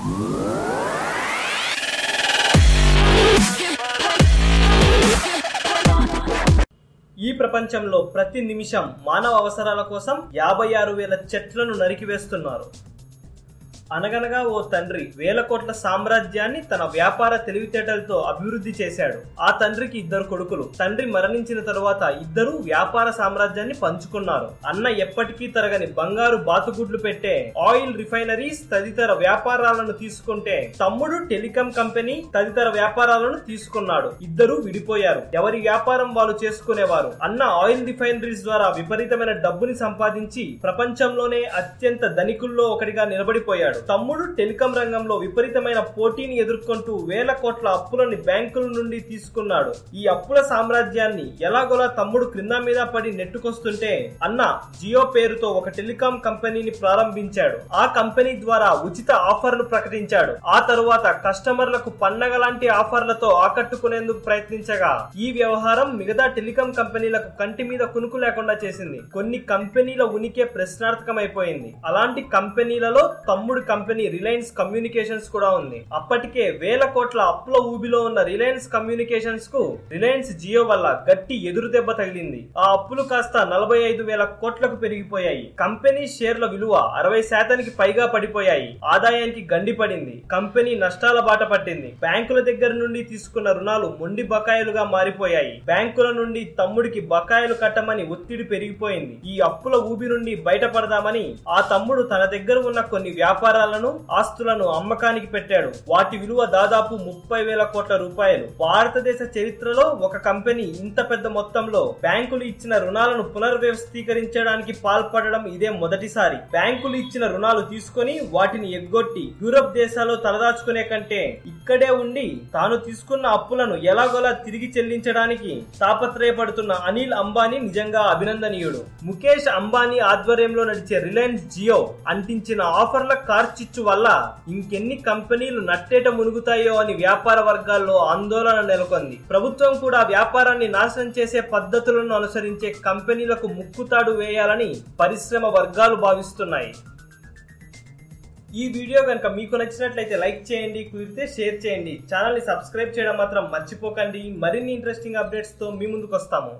ఈ ప్రపంచంలో ప్రతి నిమిషం మానవ అవసరాల కోసం యాభై ఆరు వేల చెట్లను నరికివేస్తున్నారు. అనగనగా ఓ తండ్రి వేల కోట్ల సామ్రాజ్యాన్ని తన వ్యాపార తెలివితేటలతో అభివృద్ధి చేశాడు. ఆ తండ్రికి ఇద్దరు కొడుకులు. తండ్రి మరణించిన తరువాత ఇద్దరు వ్యాపార సామ్రాజ్యాన్ని పంచుకున్నారు. అన్న ఎప్పటికీ తరగని బంగారు బాతుగుడ్లు పెట్టే ఆయిల్ రిఫైనరీస్ తదితర వ్యాపారాలను తీసుకుంటే తమ్ముడు టెలికాం కంపెనీ తదితర వ్యాపారాలను తీసుకున్నాడు. ఇద్దరు విడిపోయారు. ఎవరి వ్యాపారం వాళ్ళు చేసుకునేవారు? అన్న ఆయిల్ రిఫైనరీస్ ద్వారా విపరీతమైన డబ్బుని సంపాదించి ప్రపంచంలోనే అత్యంత ధనికుల్లో ఒకటిగా నిలబడిపోయాడు. తమ్ముడు టెలికాం రంగంలో విపరీతమైన పోటీని ఎదుర్కొంటూ వేల కోట్ల అప్పులని బ్యాంకుల నుండి తీసుకున్నాడు. ఈ అప్పుల సామ్రాజ్యాన్ని ఎలాగోలా తమ్ముడు క్రింద మీద పడి నెట్టుకొస్తుంటే అన్న జియో పేరుతో ఒక టెలికాం కంపెనీని ప్రారంభించాడు. ఆ కంపెనీ ద్వారా ఉచిత ఆఫర్ను ప్రకటించాడు. ఆ తరువాత కస్టమర్లకు పండగ లాంటి ఆఫర్లతో ఆకట్టుకునేందుకు ప్రయత్నించగా ఈ వ్యవహారం మిగతా టెలికాం కంపెనీలకు కంటి మీద కునుకు లేకుండా చేసింది. కొన్ని కంపెనీల ఉనికి ప్రశ్నార్థకమైపోయింది. అలాంటి కంపెనీలలో తమ్ముడు కంపెనీ రిలయన్స్ కమ్యూనికేషన్స్ కూడా ఉంది. అప్పటికే వేల కోట్ల అప్పుల ఊబిలో ఉన్న రిలయన్స్ కమ్యూనికేషన్స్కు రిలయన్స్ జియో వల్ల గట్టి ఎదురు దెబ్బ తగిలింది. ఆ అప్పులు కాస్త నలభై ఐదు వేల కోట్లకు పెరిగిపోయాయి. కంపెనీ షేర్ల విలువ అరవై శాతానికి పైగా పడిపోయాయి. ఆదాయానికి గండి పడింది. కంపెనీ నష్టాల బాట పట్టింది. బ్యాంకుల దగ్గర నుండి తీసుకున్న రుణాలు మొండి బకాయిలుగా మారిపోయాయి. బ్యాంకుల నుండి తమ్ముడికి బకాయిలు కట్టమని ఒత్తిడి పెరిగిపోయింది. ఈ అప్పుల ఊబి నుండి బయటపడదామని ఆ తమ్ముడు తన దగ్గర ఉన్న కొన్ని వ్యాపారాలను ఆస్తులను అమ్మకానికి పెట్టాడు. వాటి విలువ దాదాపు ముప్పై వేల కోట్ల రూపాయలు. భారతదేశ చరిత్రలో ఒక కంపెనీ ఇంత పెద్ద మొత్తంలో బ్యాంకులు ఇచ్చిన రుణాలను పునర్వ్యవస్థీకరించడానికి పాల్పడడం ఇదే మొదటిసారి. బ్యాంకులు ఇచ్చిన రుణాలు తీసుకొని వాటిని ఎగ్గొట్టి యూరప్ దేశాల్లో తలదాచుకునే కంటే ఇక్కడే ఉండి తాను తీసుకున్న అప్పులను ఎలాగోలా తిరిగి చెల్లించడానికి తాపత్రయపడుతున్న అనిల్ అంబానీ నిజంగా అభినందనీయుడు. ముఖేష్ అంబానీ ఆధ్వర్యంలో నడిచే రిలయన్స్ జియో అంటించిన ఆఫర్ల కార్చిచ్చు వల్ల ఇంకెన్ని కంపెనీలు నట్టేట మునుగుతాయో అని వ్యాపార వర్గాల్లో ఆందోళన నెలకొంది. ప్రభుత్వం కూడా వ్యాపారాన్ని నాశనం చేసే పద్ధతులను అనుసరించే కంపెనీలకు ముక్కుతాడు వేయాలని పరిశ్రమ వర్గాలు భావిస్తున్నాయి. ఈ వీడియో కనుక మీకు నచ్చినట్లయితే లైక్ చేయండి కుదిరితే షేర్ చేయండి. ఛానల్ని సబ్స్క్రైబ్ చేయడం మాత్రం మర్చిపోకండి. మరిన్ని ఇంట్రెస్టింగ్ అప్డేట్స్తో మీ ముందుకు వస్తాము